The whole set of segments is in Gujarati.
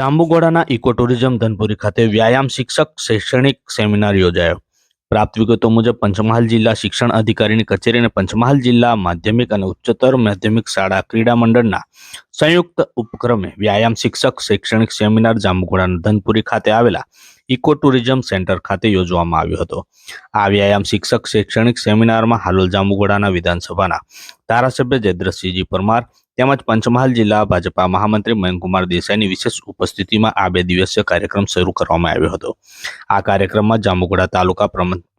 જાંબુઘોડાના ઇકો ટુરિઝમ ધનપુરી ખાતે વ્યાયામ શિક્ષક શૈક્ષણિક સેમિનાર યોજાયો. પ્રાપ્ત વિગતો મુજબ પંચમહાલ જિલ્લા શિક્ષણ અધિકારીની કચેરી અને પંચમહાલ જિલ્લા માધ્યમિક અને ઉચ્ચતર માધ્યમિક શાળા ક્રીડા મંડળના સંયુક્ત ઉપક્રમે વ્યાયામ શિક્ષક શૈક્ષણિક સેમિનાર જાંબુગોડાના ધનપુરી ખાતે આવેલા ઇકો ટુરિઝમ સેન્ટર ખાતે યોજવામાં આવ્યો હતો. આ વ્યાયામ શિક્ષક શૈક્ષણિક સેમિનારમાં હાલોલ જાંબુગોડાના વિધાનસભાના ધારાસભ્ય જયદ્રસિંહજી પરમાર તેમજ પંચમહાલ જિલ્લા ભાજપા મહામંત્રી મયંકુમાર દેસાઈની વિશેષ ઉપસ્થિતિમાં આ બે દિવસીય કાર્યક્રમ શરૂ કરવામાં આવ્યો હતો. આ કાર્યક્રમમાં જાંબુગોડા તાલુકા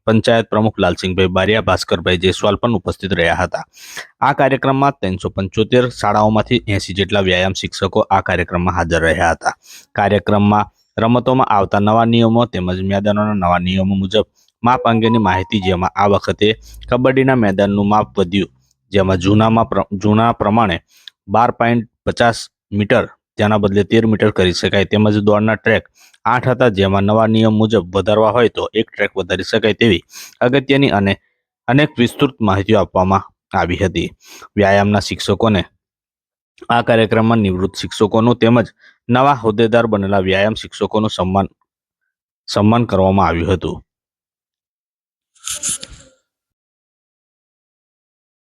પંચાયત પ્રમુખ લાલસિંહભાઈ બારિયા, ભાસ્કરભાઈ જયસ્વાલ પણ ઉપસ્થિત રહ્યા હતા. આ કાર્યક્રમમાં ત્રણસો પંચોતેર શાળાઓમાંથી એસી જેટલા વ્યાયામ શિક્ષકો આ કાર્યક્રમમાં હાજર રહ્યા હતા. કાર્યક્રમમાં રમતોમાં આવતા નવા નિયમો તેમજ મેદાનોના નવા નિયમો મુજબ માપ અંગેની માહિતી જેમાં આ વખતે કબડ્ડીના મેદાનનું માપ વધ્યું. જેમાં જૂનામાં જૂના પ્રમાણે બાર પોઈન્ટ પચાસ મીટર, તેના બદલે તેર મીટર કરી શકાય. તેમજ દોડના ટ્રેક આઠ હતા, જેમાં નવા નિયમ મુજબ વધારવા હોય તો એક ટ્રેક વધારી શકાય તેવી અગત્યની અને અનેક વિસ્તૃત માહિતીઓ આપવામાં આવી હતી. વ્યાયામના શિક્ષકોને આ કાર્યક્રમમાં નિવૃત્ત શિક્ષકોનું તેમજ નવા હોદ્દેદાર બનેલા વ્યાયામ શિક્ષકોનું સન્માન સન્માન કરવામાં આવ્યું હતું.